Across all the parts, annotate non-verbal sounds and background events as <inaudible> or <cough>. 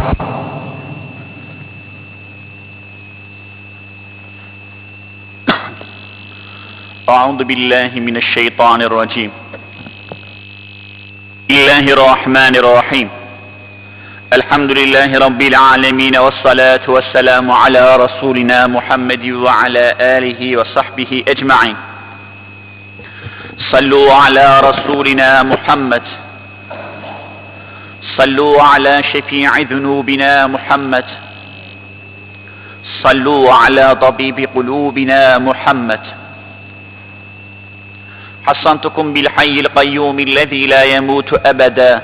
<coughs> أعوذ بالله من الشيطان الرجيم. الله الرحمن الرحيم. الحمد لله رب العالمين والصلاة والسلام على رسولنا محمد وعلى آله وصحبه أجمعين. صلوا على رسولنا محمد صلوا على شفيع ذنوبنا محمد صلوا على طبيب قلوبنا محمد حصنتكم بالحي القيوم الذي لا يموت أبدا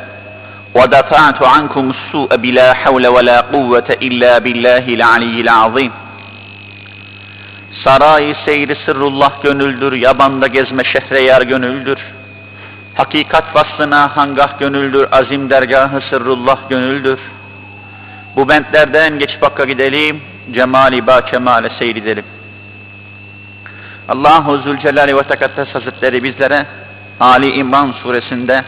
ودفعت عنكم السوء بلا حول ولا قوة إلا بالله العلي العظيم Saray seyri sırrullah gönüldür, yabanda gezme şehre yar gönüldür. Hakikat vaslına hangah gönüldür, azim dergahı sırrullah gönüldür. Bu bentlerden geçip hakka gidelim, cemali ba kemale seyredelim. Allahu Zülcelal ve Tekaddes Hazretleri bizlere Ali İmran suresinde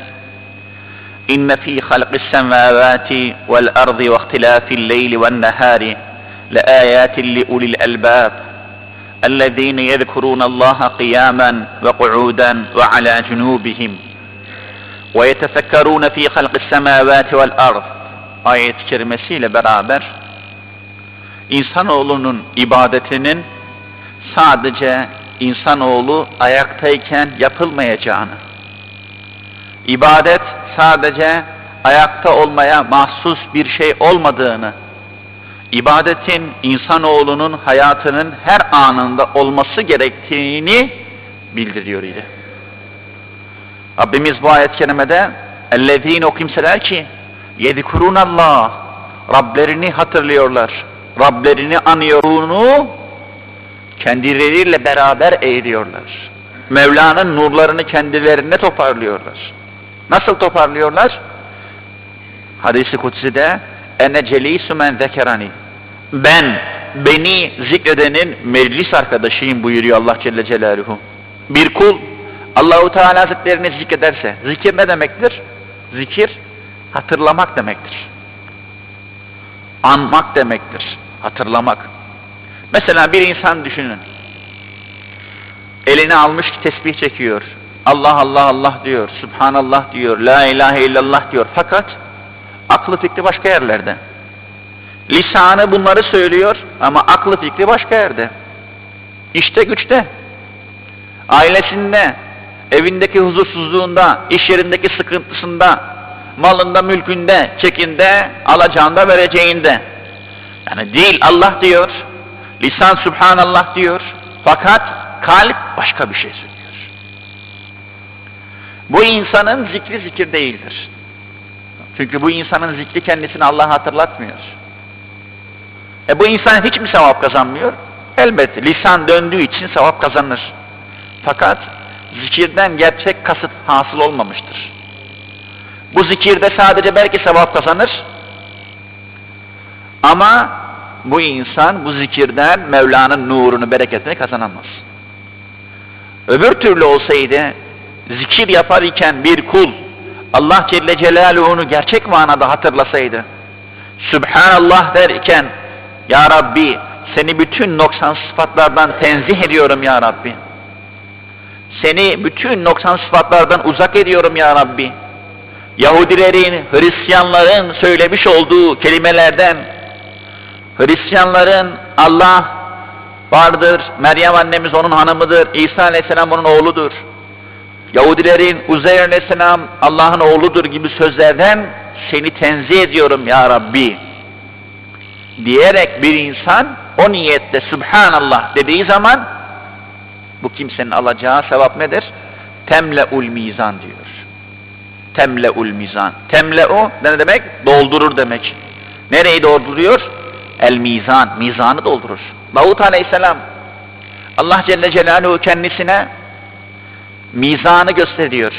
İnne fî halqis semâvâti vel ardı ve ihtilâfil leyli ven nehâri لآيات لأولي الألباب الذين يذكرون الله قياما وقعودا وعلى جنوبهم ويتفكرون في خلق السماوات والأرض ayet-i kerimesiyle beraber insanoğlunun ibadetinin sadece insanoğlu ayaktayken yapılmayacağını, ibadet sadece ayakta olmaya mahsus bir şey olmadığını, ibadetin insanoğlunun hayatının her anında olması gerektiğini bildiriyor idi. Rabbimiz bu ayet-i kerimede اَلَّذ۪ينَ o kimseler ki يَذِكُرُونَ Allah Rablerini hatırlıyorlar. Rablerini anıyorunu kendileriyle beraber eğiliyorlar. Mevla'nın nurlarını kendilerine toparlıyorlar. Nasıl toparlıyorlar? Hadis-i Kutsi'de ene celisü men zekerani. Ben beni zikredenin meclis arkadaşıyım buyuruyor Allah Celle Celaluhu. Bir kul Allahu Teala Hazretlerini zikrederse, zikir ne demektir? Zikir hatırlamak demektir. Anmak demektir. Hatırlamak. Mesela bir insan düşünün. Elini almış tesbih çekiyor. Allah Allah Allah diyor. Subhanallah diyor. La ilahe illallah diyor. Fakat aklı fikri başka yerlerde. Lisanı bunları söylüyor ama aklı fikri başka yerde. İşte güçte. Ailesinde, evindeki huzursuzluğunda, iş yerindeki sıkıntısında, malında, mülkünde, çekinde, alacağında, vereceğinde. Yani dil Allah diyor, lisan Subhanallah diyor, fakat kalp başka bir şey söylüyor. Bu insanın zikri zikir değildir. Çünkü bu insanın zikri kendisini Allah'a hatırlatmıyor. E bu insan hiç mi sevap kazanmıyor? Elbette lisan döndüğü için sevap kazanır. Fakat zikirden gerçek kasıt hasıl olmamıştır. Bu zikirde sadece belki sevap kazanır ama bu insan bu zikirden Mevla'nın nurunu, bereketini kazanamaz. Öbür türlü olsaydı zikir yapar iken bir kul Allah Celle Celaluhu'nu gerçek manada hatırlasaydı Sübhanallah derken Ya Rabbi seni bütün noksan sıfatlardan tenzih ediyorum Ya Rabbi. Seni bütün noksan sıfatlardan uzak ediyorum Ya Rabbi. Yahudilerin, Hristiyanların söylemiş olduğu kelimelerden Hristiyanların Allah vardır, Meryem annemiz onun hanımıdır, İsa aleyhisselam onun oğludur. Yahudilerin Uzeyr aleyhisselam Allah'ın oğludur gibi sözlerden seni tenzih ediyorum ya Rabbi diyerek bir insan o niyette Subhanallah dediği zaman bu kimsenin alacağı sevap nedir? Temle'ul mizan diyor. Temle'ul mizan. Temle'u ne demek? Doldurur demek. Nereyi dolduruyor? El mizan. Mizanı doldurur. Davut aleyhisselam Allah Celle Celaluhu kendisine mizanı gösteriyor.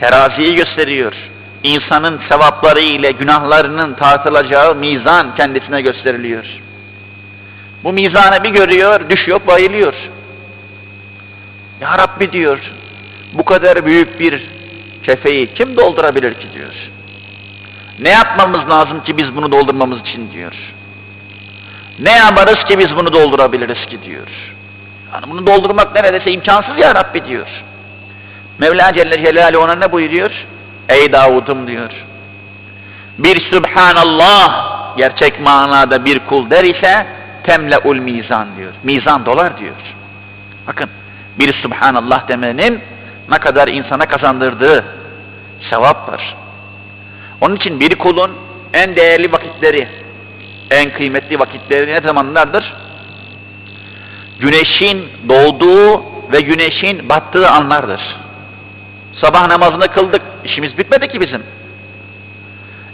Teraziyi gösteriyor. İnsanın sevapları ile günahlarının tartılacağı mizan kendisine gösteriliyor. Bu mizanı bir görüyor, düşüyor, bayılıyor. Ya Rabbi diyor, bu kadar büyük bir kefeyi kim doldurabilir ki diyor. Ne yapmamız lazım ki biz bunu doldurmamız için diyor. Ne yaparız ki biz bunu doldurabiliriz ki diyor. Yani bunu doldurmak neredeyse imkansız ya Rabbi diyor. Mevla Celle Celaluhu ona ne buyuruyor? Ey Davud'um diyor. Bir Sübhanallah gerçek manada bir kul der ise temleul mizan diyor. Mizan dolar diyor. Bakın bir Subhanallah demenin ne kadar insana kazandırdığı sevap var. Onun için bir kulun en değerli vakitleri, en kıymetli vakitleri ne zamanlardır? Güneşin doğduğu ve güneşin battığı anlardır. Sabah namazını kıldık, işimiz bitmedi ki bizim.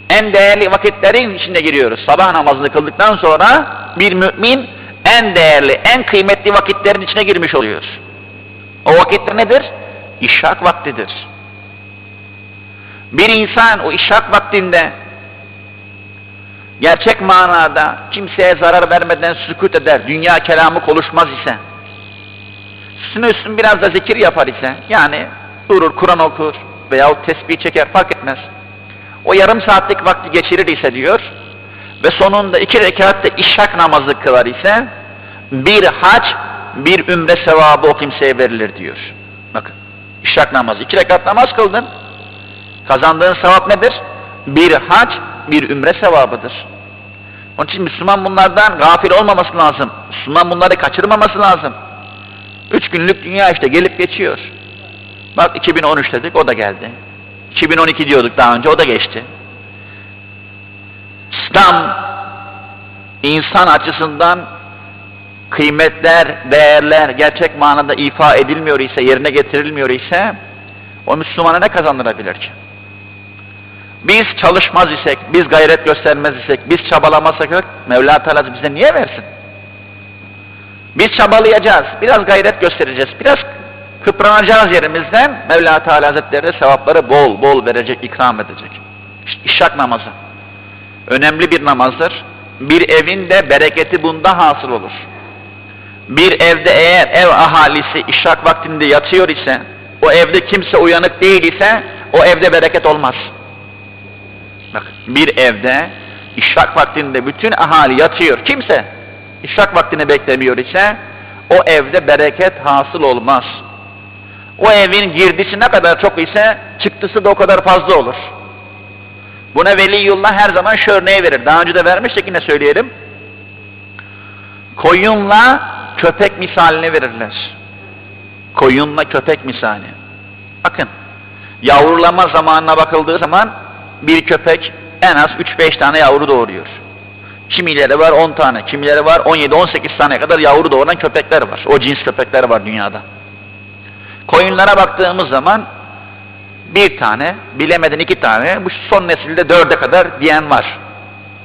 En değerli vakitlerin içine giriyoruz. Sabah namazını kıldıktan sonra bir mümin en değerli, en kıymetli vakitlerin içine girmiş oluyor. O vakitler nedir? İşrak vaktidir. Bir insan o işrak vaktinde gerçek manada kimseye zarar vermeden sükut eder, dünya kelamı konuşmaz ise, üstüne üstün biraz da zikir yapar ise, yani durur, Kur'an okur veyahut tesbih çeker fark etmez. O yarım saatlik vakti geçirir ise diyor ve sonunda iki rekatte işrak namazı kılar ise bir hac, bir ümre sevabı o kimseye verilir diyor. Bakın, işrak namazı, iki rekat namaz kıldın, kazandığın sevap nedir? Bir hac, bir ümre sevabıdır. Onun için Müslüman bunlardan gafil olmaması lazım. Müslüman bunları kaçırmaması lazım. Üç günlük dünya işte gelip geçiyor. Bak 2013 dedik o da geldi. 2012 diyorduk daha önce o da geçti. İslam insan açısından kıymetler, değerler gerçek manada ifa edilmiyor ise, yerine getirilmiyor ise o Müslümana ne kazandırabilir ki? Biz çalışmaz isek, biz gayret göstermez isek, biz çabalamazsak Mevla Teala bize niye versin? Biz çabalayacağız, biraz gayret göstereceğiz, biraz kıpranacağız yerimizden Mevla Teala Hazretleri sevapları bol bol verecek, ikram edecek. İşte işrak namazı. Önemli bir namazdır. Bir evin de bereketi bunda hasıl olur. Bir evde eğer ev ahalisi işrak vaktinde yatıyor ise, o evde kimse uyanık değil ise, o evde bereket olmaz. Bak, bir evde işrak vaktinde bütün ahali yatıyor. Kimse işrak vaktini beklemiyor ise, o evde bereket hasıl olmaz. O evin girdisi ne kadar çok ise çıktısı da o kadar fazla olur. Buna Veliyullah her zaman şu örneği verir. Daha önce de vermiştik yine söyleyelim. Koyunla köpek misalini verirler. Koyunla köpek misali. Bakın yavrulama zamanına bakıldığı zaman bir köpek en az 3-5 tane yavru doğuruyor. Kimileri var 10 tane, kimileri var 17-18 tane kadar yavru doğuran köpekler var. O cins köpekler var dünyada. Koyunlara baktığımız zaman bir tane, bilemeden iki tane, bu son nesilde dörde kadar diyen var.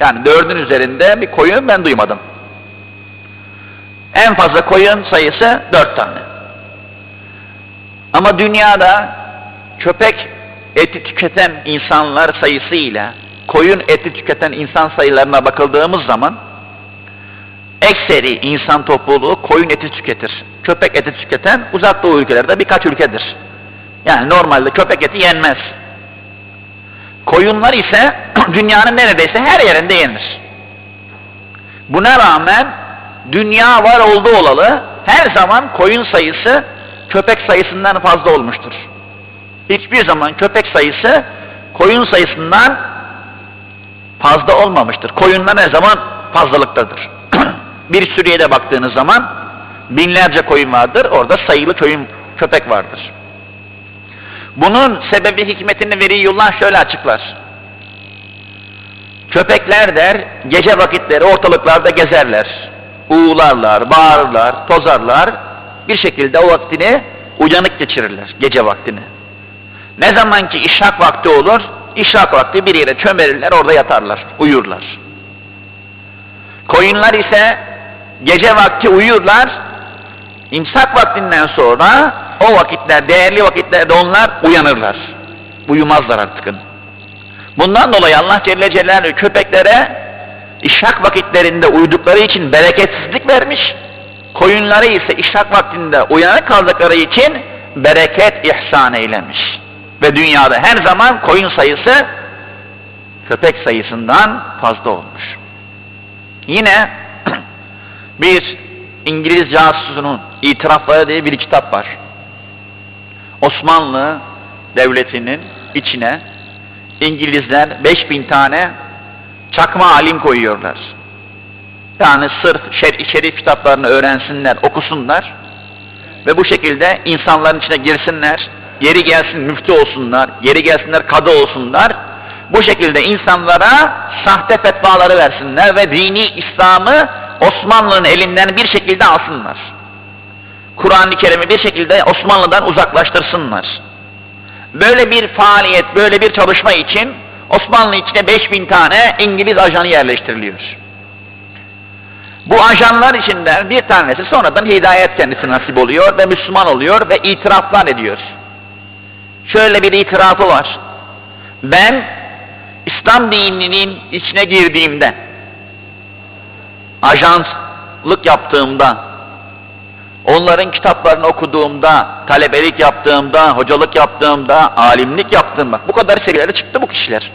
Yani dördün üzerinde bir koyun ben duymadım. En fazla koyun sayısı dört tane. Ama dünyada köpek eti tüketen insanlar sayısıyla koyun eti tüketen insan sayılarına bakıldığımız zaman ekseri insan topluluğu koyun eti tüketir. Köpek eti tüketen uzak doğu ülkelerde birkaç ülkedir. Yani normalde köpek eti yenmez. Koyunlar ise <clears throat> dünyanın neredeyse her yerinde yenir. Buna rağmen dünya var olduğu olalı her zaman koyun sayısı köpek sayısından fazla olmuştur. Hiçbir zaman köpek sayısı koyun sayısından fazla olmamıştır. Koyunlar ne zaman fazlalıktadır. <clears throat> bir sürüye baktığınız zaman binlerce koyun vardır. Orada sayılı koyun köpek vardır. Bunun sebebi hikmetini Veliyullah şöyle açıklar. Köpekler der, gece vakitleri ortalıklarda gezerler. Uğularlar, bağırırlar, tozarlar. Bir şekilde o vaktini uyanık geçirirler, gece vaktini. Ne zaman ki işrak vakti olur, işrak vakti bir yere çömerirler, orada yatarlar, uyurlar. Koyunlar ise gece vakti uyurlar, imsak vaktinden sonra o vakitler, değerli vakitlerde onlar uyanırlar. Uyumazlar artık. Bundan dolayı Allah Celle Celaluhu köpeklere işrak vakitlerinde uyudukları için bereketsizlik vermiş. Koyunları ise işrak vaktinde uyanık kaldıkları için bereket ihsan eylemiş. Ve dünyada her zaman koyun sayısı köpek sayısından fazla olmuş. Yine <clears throat> bir İngiliz casusunun itirafları diye bir kitap var. Osmanlı devletinin içine İngilizler 5000 tane çakma alim koyuyorlar. Yani sırf şer şerif kitaplarını öğrensinler, okusunlar ve bu şekilde insanların içine girsinler, yeri gelsin müftü olsunlar, yeri gelsinler kadı olsunlar. Bu şekilde insanlara sahte fetvaları versinler ve dini İslam'ı Osmanlı'nın elinden bir şekilde alsınlar. Kur'an-ı Kerim'i bir şekilde Osmanlı'dan uzaklaştırsınlar. Böyle bir faaliyet, böyle bir çalışma için Osmanlı içine 5000 tane İngiliz ajanı yerleştiriliyor. Bu ajanlar içinden bir tanesi sonradan hidayet kendisi nasip oluyor ve Müslüman oluyor ve itiraflar ediyor. Şöyle bir itirafı var. Ben İslam dininin içine girdiğimde, ajanslık yaptığımda, onların kitaplarını okuduğumda, talebelik yaptığımda, hocalık yaptığımda, alimlik yaptığımda, bu kadar seviyelere çıktı bu kişiler.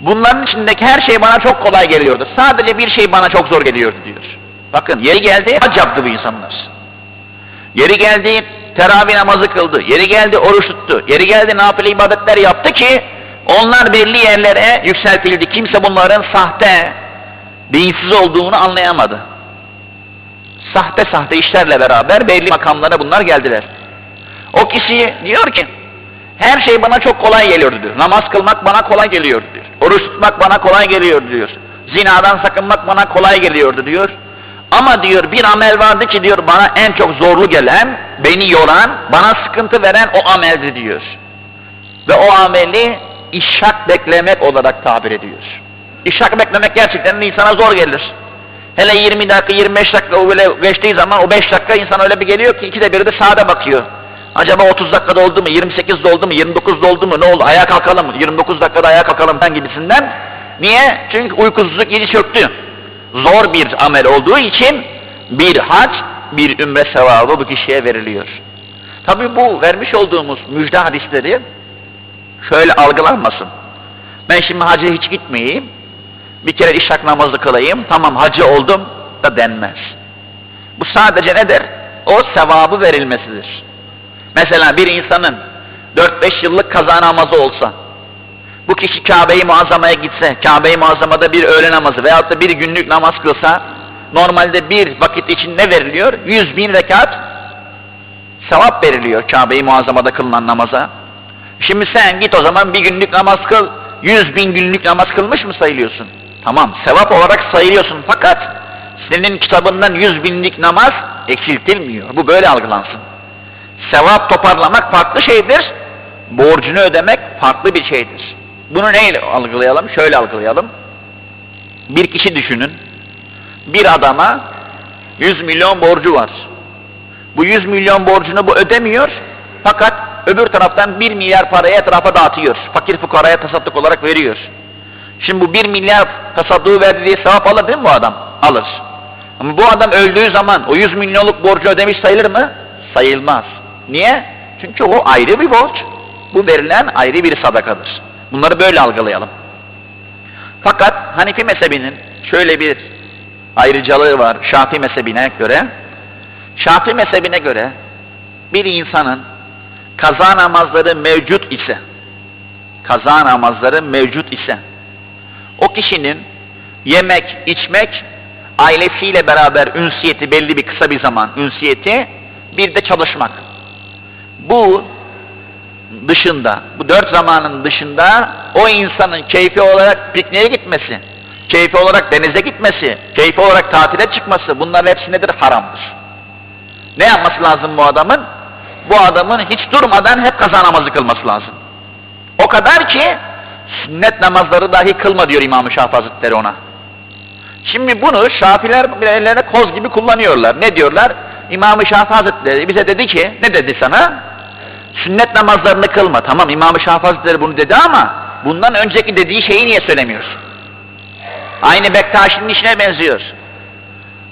Bunların içindeki her şey bana çok kolay geliyordu. Sadece bir şey bana çok zor geliyordu diyor. Bakın yeri geldi hac yaptı bu insanlar. Yeri geldi teravih namazı kıldı. Yeri geldi oruç tuttu. Yeri geldi nafile ibadetler yaptı ki onlar belli yerlere yükseltildi. Kimse bunların sahte, dinsiz olduğunu anlayamadı. Sahte sahte işlerle beraber belli makamlara bunlar geldiler. O kişi diyor ki her şey bana çok kolay geliyordu diyor. Namaz kılmak bana kolay geliyordu diyor. Oruç tutmak bana kolay geliyordu diyor. Zinadan sakınmak bana kolay geliyordu diyor. Ama diyor bir amel vardı ki diyor bana en çok zorlu gelen, beni yoran, bana sıkıntı veren o ameldi diyor. Ve o ameli işak beklemek olarak tabir ediyor. İşak beklemek gerçekten insana zor gelir. Hele 20 dakika 25 dakika o böyle geçtiği zaman o 5 dakika insan öyle bir geliyor ki ikide biri de sağda bakıyor. Acaba 30 dakikada oldu mu, 28 oldu mu, 29 oldu mu, ne oldu, ayağa kalkalım mı, 29 dakikada ayağa kalkalım falan gibisinden. Niye? Çünkü uykusuzluk iyice çöktü. Zor bir amel olduğu için bir hac, bir ümre sevabı bu kişiye veriliyor. Tabi bu vermiş olduğumuz müjde hadisleri şöyle algılanmasın. Ben şimdi hacı hiç gitmeyeyim, bir kere işrak namazı kılayım, tamam hacı oldum da denmez. Bu sadece nedir? O sevabı verilmesidir. Mesela bir insanın 4-5 yıllık kaza namazı olsa, bu kişi Kabe-i Muazzama'ya gitse, Kabe-i Muazzama'da bir öğle namazı veyahut da bir günlük namaz kılsa, normalde bir vakit için ne veriliyor? 100 bin rekat sevap veriliyor Kabe-i Muazzama'da kılınan namaza. Şimdi sen git o zaman bir günlük namaz kıl, 100 bin günlük namaz kılmış mı sayılıyorsun? Tamam, sevap olarak sayılıyorsun fakat senin kitabından 100 binlik namaz eksiltilmiyor. Bu böyle algılansın. Sevap toparlamak farklı şeydir, borcunu ödemek farklı bir şeydir. Bunu neyle algılayalım? Şöyle algılayalım. Bir kişi düşünün, bir adama 100 milyon borcu var. Bu 100 milyon borcunu bu ödemiyor, fakat öbür taraftan 1 milyar parayı etrafa dağıtıyor. Fakir fukaraya tasadduk olarak veriyor. Şimdi bu 1 milyar tasadduğu verdi diye sevap alır değil mi bu adam? Alır. Ama bu adam öldüğü zaman o 100 milyonluk borcu ödemiş sayılır mı? Sayılmaz. Niye? Çünkü o ayrı bir borç. Bu verilen ayrı bir sadakadır. Bunları böyle algılayalım. Fakat Hanifi mezhebinin şöyle bir ayrıcalığı var Şafii mezhebine göre. Şafii mezhebine göre bir insanın kaza namazları mevcut ise kaza namazları mevcut ise o kişinin yemek, içmek, ailesiyle beraber ünsiyeti belli bir kısa bir zaman ünsiyeti bir de çalışmak. Bu dışında, bu dört zamanın dışında o insanın keyfi olarak pikniğe gitmesi, keyfi olarak denize gitmesi, keyfi olarak tatile çıkması bunların hepsi nedir? Haramdır. Ne yapması lazım bu adamın? Bu adamın hiç durmadan hep kaza namazı kılması lazım. O kadar ki sünnet namazları dahi kılma diyor İmam-ı Hazretleri ona. Şimdi bunu Şafiler ellerine koz gibi kullanıyorlar. Ne diyorlar? İmam-ı Hazretleri bize dedi ki, ne dedi sana? Sünnet namazlarını kılma. Tamam İmam-ı Hazretleri bunu dedi ama bundan önceki dediği şeyi niye söylemiyorsun? Aynı Bektaşi'nin işine benziyor.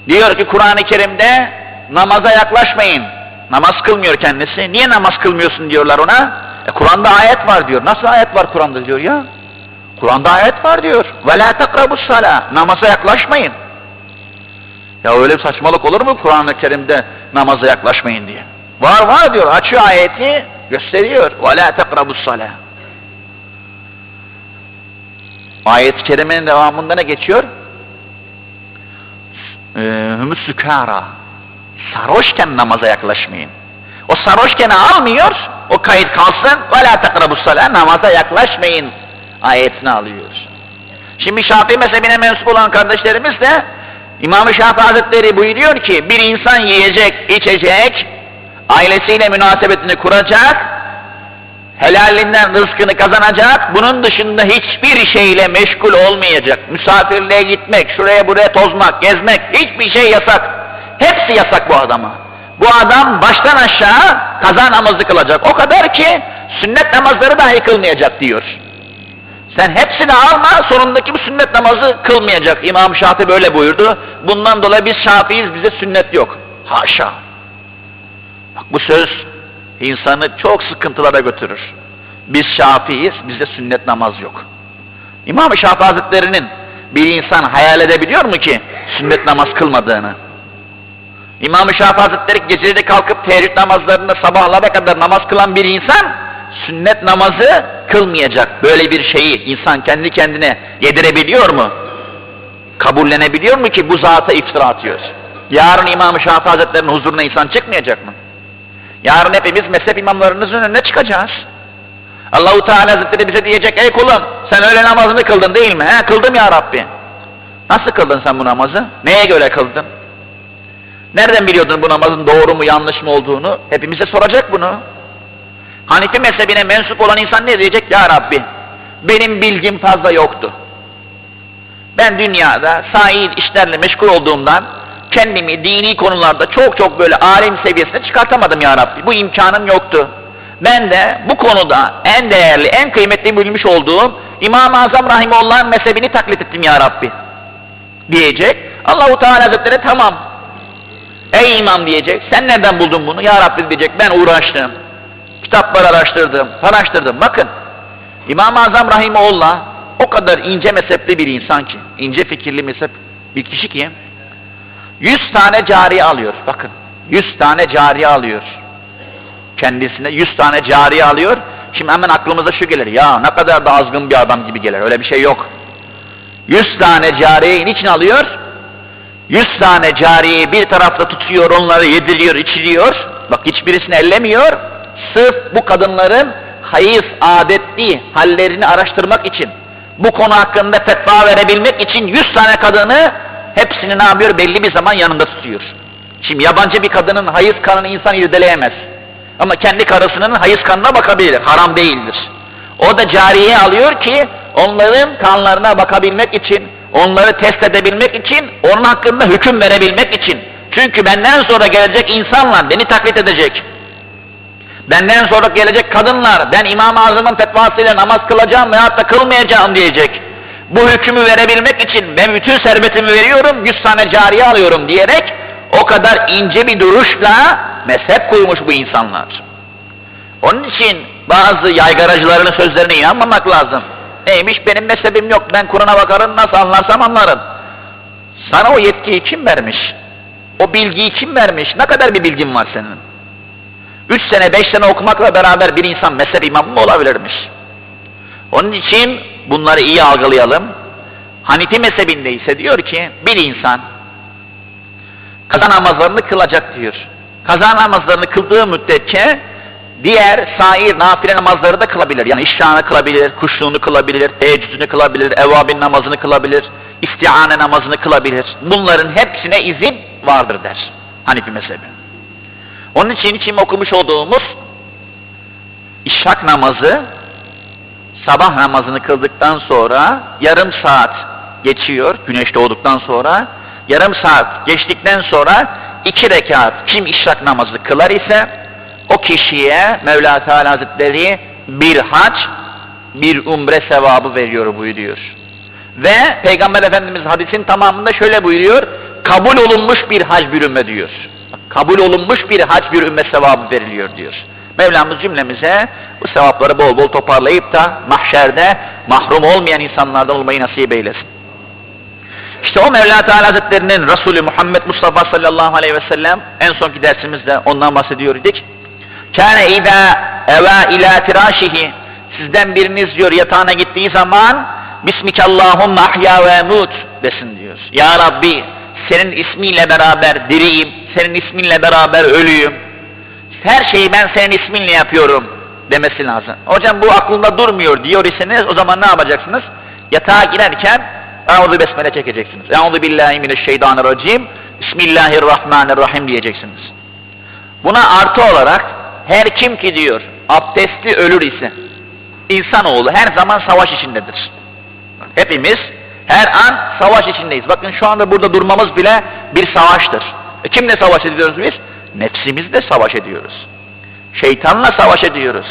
Diyor ki Kur'an-ı Kerim'de namaza yaklaşmayın. Namaz kılmıyor kendisi. Niye namaz kılmıyorsun diyorlar ona. E, Kur'an'da ayet var diyor. Nasıl ayet var Kur'an'da diyor ya. Kur'an'da ayet var diyor. Ve la takrabus sala. Namaza yaklaşmayın. Ya öyle bir saçmalık olur mu Kur'an-ı Kerim'de namaza yaklaşmayın diye. Var var diyor. Açıyor ayeti gösteriyor. Ve la takrabus sala. Ayet-i kerimenin devamında ne geçiyor? Ee, Hümüs sükara. Sarhoşken namaza yaklaşmayın. O sarhoşken almıyor, o kayıt kalsın. La takrabus sala. Namaza yaklaşmayın ayetini alıyor. Şimdi Şafii mezhebine mensup olan kardeşlerimiz de İmam-ı Şafii Hazretleri buyuruyor ki bir insan yiyecek, içecek, ailesiyle münasebetini kuracak, helalinden rızkını kazanacak, bunun dışında hiçbir şeyle meşgul olmayacak. Misafirliğe gitmek, şuraya buraya tozmak, gezmek, hiçbir şey yasak. Hepsi yasak bu adama. Bu adam baştan aşağı kaza namazı kılacak. O kadar ki sünnet namazları dahi kılmayacak diyor. Sen hepsini alma, sonundaki bu sünnet namazı kılmayacak. İmam Şafii böyle buyurdu. Bundan dolayı biz Şafiiyiz, bize sünnet yok. Haşa. Bak bu söz insanı çok sıkıntılara götürür. Biz Şafiiyiz, bizde sünnet namaz yok. İmam Şafii Hazretleri'nin bir insan hayal edebiliyor mu ki sünnet namaz kılmadığını? İmam-ı Şafii Hazretleri geceleri kalkıp teheccüd namazlarında sabahlara kadar namaz kılan bir insan sünnet namazı kılmayacak. Böyle bir şeyi insan kendi kendine yedirebiliyor mu? Kabullenebiliyor mu ki bu zata iftira atıyor? Yarın İmam-ı Şafii Hazretleri'nin huzuruna insan çıkmayacak mı? Yarın hepimiz mezhep imamlarınızın önüne çıkacağız. Allahu Teala Hazretleri bize diyecek ey kulum sen öğle namazını kıldın değil mi? He kıldım ya Rabbi. Nasıl kıldın sen bu namazı? Neye göre kıldın? Nereden biliyordun bu namazın doğru mu yanlış mı olduğunu? Hepimize soracak bunu. Hanifi mezhebine mensup olan insan ne diyecek? Ya Rabbi benim bilgim fazla yoktu. Ben dünyada said işlerle meşgul olduğumdan kendimi dini konularda çok çok böyle alim seviyesine çıkartamadım ya Rabbi. Bu imkanım yoktu. Ben de bu konuda en değerli, en kıymetli bilmiş olduğum İmam-ı Azam Rahimullah'ın mezhebini taklit ettim ya Rabbi. Diyecek. Allahu Teala Hazretleri tamam. Ey imam diyecek. Sen nereden buldun bunu? Ya Rabbi diyecek. Ben uğraştım. Kitaplar araştırdım, araştırdım. Bakın, İmam-ı Azam Rahimullah o kadar ince mezhepli bir insan ki, ince fikirli mezhep bir kişi ki, 100 tane cariye alıyor. Bakın, 100 tane cariye alıyor. Kendisine 100 tane cariye alıyor. Şimdi hemen aklımıza şu gelir, ya ne kadar da azgın bir adam gibi gelir, öyle bir şey yok. 100 tane cariyeyi niçin alıyor? 100 tane cariyeyi bir tarafta tutuyor, onları yediriyor, içiriyor. Bak hiçbirisini ellemiyor. Sırf bu kadınların hayız, adetli hallerini araştırmak için, bu konu hakkında fetva verebilmek için 100 tane kadını hepsini ne yapıyor? Belli bir zaman yanında tutuyor. Şimdi yabancı bir kadının hayız kanını insan irdeleyemez. Ama kendi karısının hayız kanına bakabilir. Haram değildir. O da cariye alıyor ki onların kanlarına bakabilmek için, onları test edebilmek için, onun hakkında hüküm verebilmek için. Çünkü benden sonra gelecek insanlar beni taklit edecek. Benden sonra gelecek kadınlar ben İmam-ı Azam'ın fetvasıyla namaz kılacağım veyahut da kılmayacağım diyecek. Bu hükmü verebilmek için ben bütün servetimi veriyorum, 100 tane cariye alıyorum diyerek o kadar ince bir duruşla mezhep koymuş bu insanlar. Onun için bazı yaygaracıların sözlerine inanmamak lazım. Neymiş benim mezhebim yok ben Kur'an'a bakarım nasıl anlarsam anlarım. Sana o yetkiyi kim vermiş? O bilgiyi kim vermiş? Ne kadar bir bilgin var senin? Üç sene, beş sene okumakla beraber bir insan mezhep imamı mı olabilirmiş? Onun için bunları iyi algılayalım. Hanifi mezhebinde ise diyor ki bir insan kaza namazlarını kılacak diyor. Kaza namazlarını kıldığı müddetçe diğer sair nafile namazları da kılabilir. Yani işşahını kılabilir, kuşluğunu kılabilir, teheccüdünü kılabilir, evvabin namazını kılabilir, istiane namazını kılabilir. Bunların hepsine izin vardır der Hanifi mezhebi. Onun için için okumuş olduğumuz işrak namazı sabah namazını kıldıktan sonra yarım saat geçiyor güneş doğduktan sonra yarım saat geçtikten sonra iki rekat kim işrak namazı kılar ise o kişiye Mevla Teala Hazretleri bir hac bir umre sevabı veriyor buyuruyor. Ve Peygamber Efendimiz hadisin tamamında şöyle buyuruyor kabul olunmuş bir hac bir ümme diyor kabul olunmuş bir hac bir ümmet sevabı veriliyor diyor. Mevlamız cümlemize bu sevapları bol bol toparlayıp da mahşerde mahrum olmayan insanlardan olmayı nasip eylesin. İşte o Mevla Teala Hazretlerinin Resulü Muhammed Mustafa sallallahu aleyhi ve sellem en sonki dersimizde ondan bahsediyor idik. Kâne idâ evâ ilâ firâşihi Sizden biriniz diyor yatağına gittiği zaman Bismikallahumma ahya ve mut desin diyor. Ya Rabbi senin isminle beraber diriyim, senin isminle beraber ölüyüm. Her şeyi ben senin isminle yapıyorum demesi lazım. Hocam bu aklında durmuyor diyor iseniz o zaman ne yapacaksınız? Yatağa girerken Euzu besmele çekeceksiniz. Euzu billahi mineşşeytanirracim. Bismillahirrahmanirrahim diyeceksiniz. Buna artı olarak her kim ki diyor abdestli ölür ise insanoğlu her zaman savaş içindedir. Hepimiz her an savaş içindeyiz. Bakın şu anda burada durmamız bile bir savaştır. E kimle savaş ediyoruz biz? Nefsimizle savaş ediyoruz. Şeytanla savaş ediyoruz.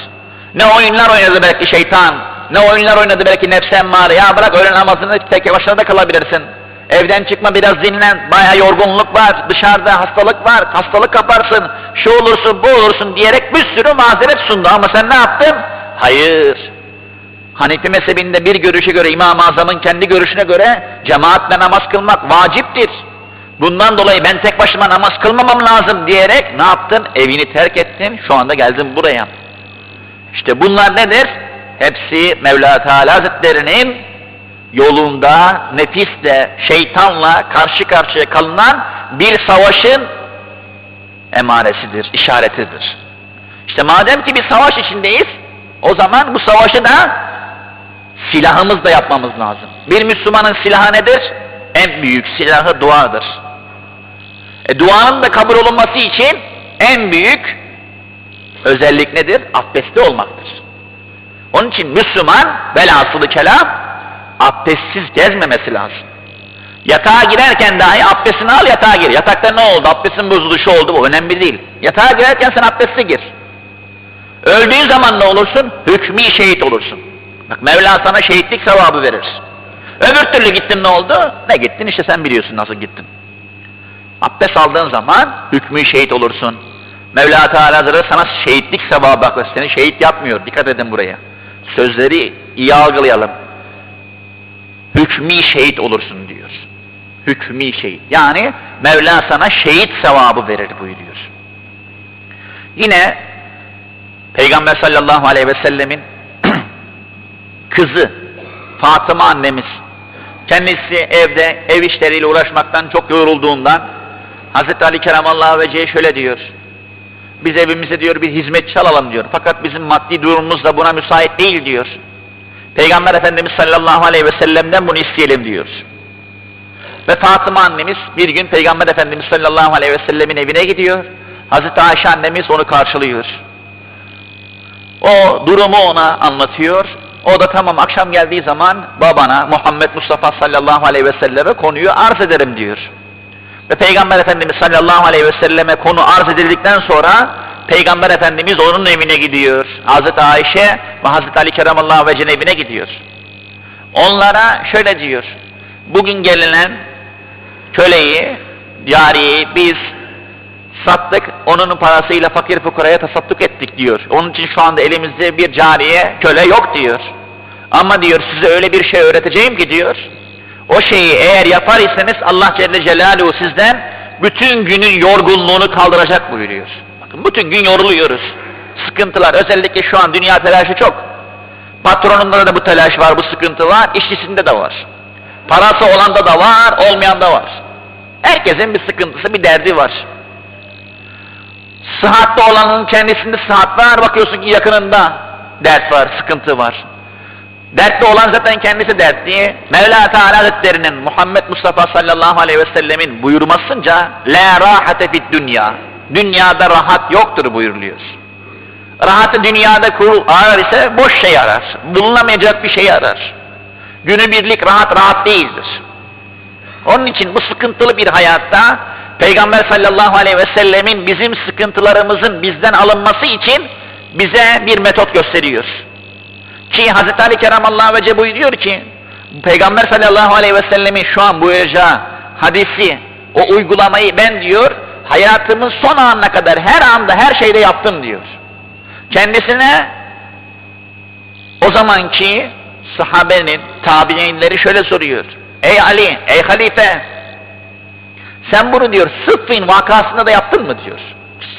Ne oyunlar oynadı belki şeytan, ne oyunlar oynadı belki nefse emmare. Ya bırak öğle namazını tek başına da kalabilirsin. Evden çıkma biraz dinlen, baya yorgunluk var, dışarıda hastalık var, hastalık kaparsın, şu olursun, bu olursun diyerek bir sürü mazeret sundu ama sen ne yaptın? Hayır. Hanefi mezhebinde bir görüşe göre İmam-ı Azam'ın kendi görüşüne göre cemaatle namaz kılmak vaciptir. Bundan dolayı ben tek başıma namaz kılmamam lazım diyerek ne yaptın? Evini terk ettin, şu anda geldin buraya. İşte bunlar nedir? Hepsi Mevla Teala Hazretlerinin yolunda nefisle, şeytanla karşı karşıya kalınan bir savaşın emaresidir, işaretidir. İşte madem ki bir savaş içindeyiz, o zaman bu savaşı da silahımızla yapmamız lazım. Bir Müslümanın silahı nedir? En büyük silahı duadır. E, duanın da kabul olunması için en büyük özellik nedir? Abdestli olmaktır. Onun için Müslüman velhasılı kelam abdestsiz gezmemesi lazım. Yatağa girerken dahi abdestini al yatağa gir. Yatakta ne oldu? Abdestin bozuldu, şu oldu bu önemli değil. Yatağa girerken sen abdestli gir. Öldüğün zaman ne olursun? Hükmü şehit olursun. Bak Mevla sana şehitlik sevabı verir. Öbür türlü gittin ne oldu? Ne gittin işte sen biliyorsun nasıl gittin. Abdest aldığın zaman hükmü şehit olursun. Mevla Teala Hazretleri sana şehitlik sevabı bak seni şehit yapmıyor. Dikkat edin buraya. Sözleri iyi algılayalım. Hükmü şehit olursun diyor. Hükmü şehit. Yani Mevla sana şehit sevabı verir buyuruyor. Yine Peygamber sallallahu aleyhi ve sellemin <clears throat> kızı Fatıma annemiz kendisi evde ev işleriyle uğraşmaktan çok yorulduğundan Hazreti Ali Keramallahu Vece'ye şöyle diyor. Biz evimize diyor bir hizmetçi alalım diyor. Fakat bizim maddi durumumuz da buna müsait değil diyor. Peygamber Efendimiz sallallahu aleyhi ve sellem'den bunu isteyelim diyor. Ve Fatıma annemiz bir gün Peygamber Efendimiz sallallahu aleyhi ve sellemin evine gidiyor. Hazreti Ayşe annemiz onu karşılıyor. O durumu ona anlatıyor. O da tamam akşam geldiği zaman babana Muhammed Mustafa sallallahu aleyhi ve selleme konuyu arz ederim diyor. Ve Peygamber Efendimiz sallallahu aleyhi ve selleme konu arz edildikten sonra Peygamber Efendimiz onun evine gidiyor. Hazreti Ayşe ve Hazreti Ali Keramallahu Vece'nin evine gidiyor. Onlara şöyle diyor. Bugün gelinen köleyi, cariyeyi biz sattık, onun parasıyla fakir fukaraya tasadduk ettik diyor. Onun için şu anda elimizde bir cariye, köle yok diyor. Ama diyor size öyle bir şey öğreteceğim ki diyor, o şeyi eğer yapar iseniz Allah Celle Celaluhu sizden bütün günün yorgunluğunu kaldıracak buyuruyor. Bütün gün yoruluyoruz. Sıkıntılar, özellikle şu an dünya telaşı çok. Patronunda da bu telaş var, bu sıkıntı var, işçisinde de var. Parası olanda da var, olmayan da var. Herkesin bir sıkıntısı, bir derdi var. Sıhhatli olanın kendisinde sıhhat var, bakıyorsun ki yakınında dert var, sıkıntı var. Dertli olan zaten kendisi dertli. Mevla Teala Hazretleri'nin Muhammed Mustafa sallallahu aleyhi ve sellemin buyurmasınca La rahate fid dünya. Dünyada rahat yoktur buyuruluyor. Rahatı dünyada kurul arar ise boş şey arar. Bulunamayacak bir şey arar. Günübirlik rahat rahat değildir. Onun için bu sıkıntılı bir hayatta Peygamber sallallahu aleyhi ve sellemin bizim sıkıntılarımızın bizden alınması için bize bir metot gösteriyor. Ki Hazreti Ali Keramallahu Vece buyuruyor ki Peygamber sallallahu aleyhi ve sellemin şu an buyuracağı hadisi o uygulamayı ben diyor hayatımın son anına kadar her anda her şeyde yaptım diyor. Kendisine o zamanki sahabenin, tabiinleri şöyle soruyor. Ey Ali, ey halife, sen bunu diyor Sıffin vakasında da yaptın mı diyor.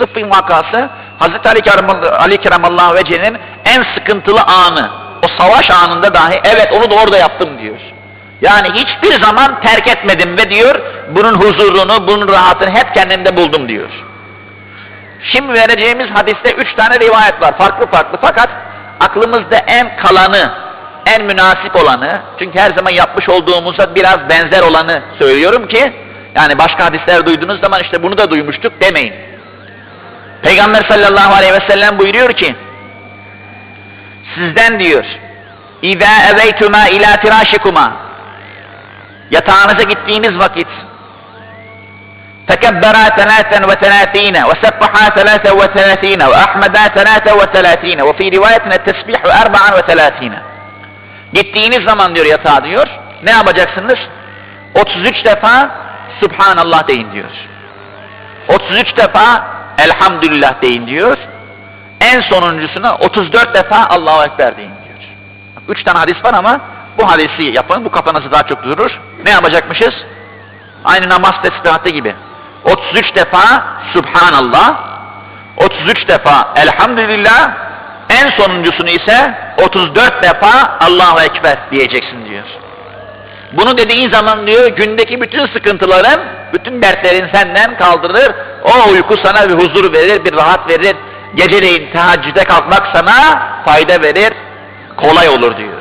Sıffin vakası Hazreti Ali, Keram- Ali Keramallahu Vece'nin en sıkıntılı anı. O savaş anında dahi evet onu da orada yaptım diyor. Yani hiçbir zaman terk etmedim ve diyor bunun huzurunu, bunun rahatını hep kendimde buldum diyor. Şimdi vereceğimiz hadiste üç tane rivayet var. Farklı farklı fakat aklımızda en kalanı, en münasip olanı, çünkü her zaman yapmış olduğumuza biraz benzer olanı söylüyorum ki, yani başka hadisler duyduğunuz zaman işte bunu da duymuştuk demeyin. Peygamber sallallahu aleyhi ve sellem buyuruyor ki, sizden diyor, اِذَا اَوَيْتُمَا اِلَى تِرَاشِكُمَا Yatağınıza gittiğiniz vakit, تكبرا ثلاثا وثلاثين وسبحا ثلاثا وثلاثين وأحمدا ثلاثا وثلاثين وفي رواية التسبيح أربعا وثلاثين Gittiğiniz zaman diyor yatağa diyor, ne yapacaksınız? 33 defa Subhanallah deyin diyor. 33 defa Elhamdülillah deyin diyor. En sonuncusuna 34 defa Allahu Ekber deyin diyor. Bak, Üç tane hadis var ama bu hadisi yapın, bu kafanızı daha çok durur. Ne yapacakmışız? Aynı namaz tesbihatı gibi. 33 defa Subhanallah, 33 defa Elhamdülillah, en sonuncusunu ise 34 defa Allahu Ekber diyeceksin diyor. Bunu dediğin zaman diyor gündeki bütün sıkıntıların, bütün dertlerin senden kaldırır. O uyku sana bir huzur verir, bir rahat verir. Geceleyin teheccüde kalkmak sana fayda verir, kolay olur diyor.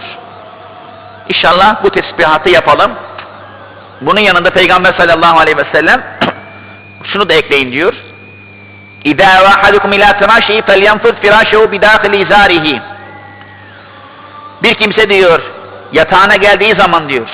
İnşallah bu tesbihatı yapalım. Bunun yanında Peygamber sallallahu aleyhi ve sellem <clears throat> şunu da ekleyin diyor. İzâ vâhadukum ilâ firâşihi felyenfıd firâşehu bidâhil izârihi. Bir kimse diyor, yatağına geldiği zaman diyor,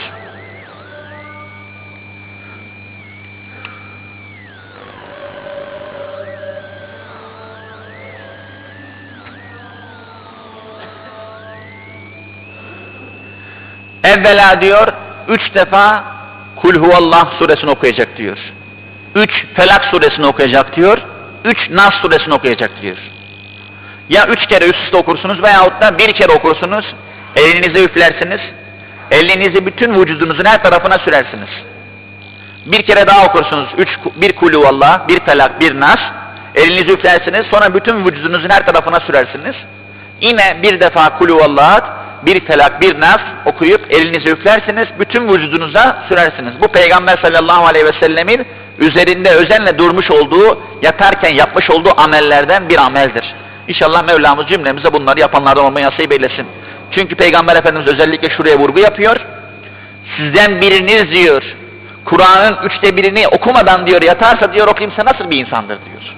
evvela diyor, üç defa Kul huvallah suresini okuyacak diyor. Üç Felak suresini okuyacak diyor. Üç Nas suresini okuyacak diyor. Ya üç kere üst üste okursunuz veyahut da bir kere okursunuz. Elinizi üflersiniz. Elinizi bütün vücudunuzun her tarafına sürersiniz. Bir kere daha okursunuz. Üç, bir kulü huvallah, bir felak, bir nas. Elinizi üflersiniz. Sonra bütün vücudunuzun her tarafına sürersiniz. Yine bir defa kulü huvallah, bir felak, bir nas okuyup elinizi üflersiniz. Bütün vücudunuza sürersiniz. Bu Peygamber sallallahu aleyhi ve sellemin üzerinde özenle durmuş olduğu, yatarken yapmış olduğu amellerden bir ameldir. İnşallah Mevlamız cümlemize bunları yapanlardan olmayı nasip eylesin. Çünkü Peygamber Efendimiz özellikle şuraya vurgu yapıyor. Sizden biriniz diyor, Kur'an'ın üçte birini okumadan diyor yatarsa diyor o kimse nasıl bir insandır diyor.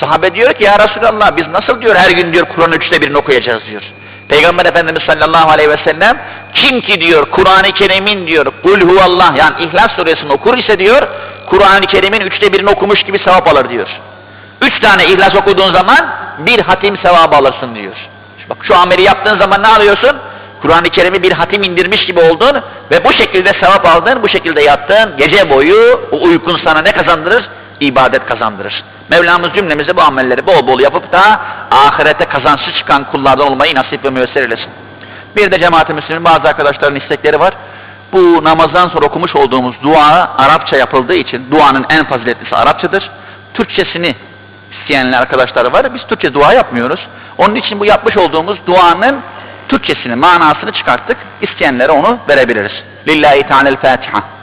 Sahabe diyor ki ya Resulallah biz nasıl diyor her gün diyor Kur'an'ın üçte birini okuyacağız diyor. Peygamber Efendimiz sallallahu aleyhi ve sellem kim ki diyor Kur'an-ı Kerim'in diyor kul huvallah yani İhlas suresini okur ise diyor Kur'an-ı Kerim'in üçte birini okumuş gibi sevap alır diyor. Üç tane İhlas okuduğun zaman bir hatim sevabı alırsın diyor. Bak şu ameli yaptığın zaman ne alıyorsun? Kur'an-ı Kerim'i bir hatim indirmiş gibi oldun ve bu şekilde sevap aldın, bu şekilde yattın. Gece boyu o uykun sana ne kazandırır? İbadet kazandırır. Mevlamız cümlemize bu amelleri bol bol yapıp da ahirete kazançlı çıkan kullardan olmayı nasip ve müyesser eylesin. Bir de cemaat-i Müslümin bazı arkadaşların istekleri var. Bu namazdan sonra okumuş olduğumuz dua Arapça yapıldığı için duanın en faziletlisi Arapçadır. Türkçesini isteyenler arkadaşlar var. Biz Türkçe dua yapmıyoruz. Onun için bu yapmış olduğumuz duanın Türkçesini, manasını çıkarttık. İsteyenlere onu verebiliriz. Lillahi Teala'l Fatiha.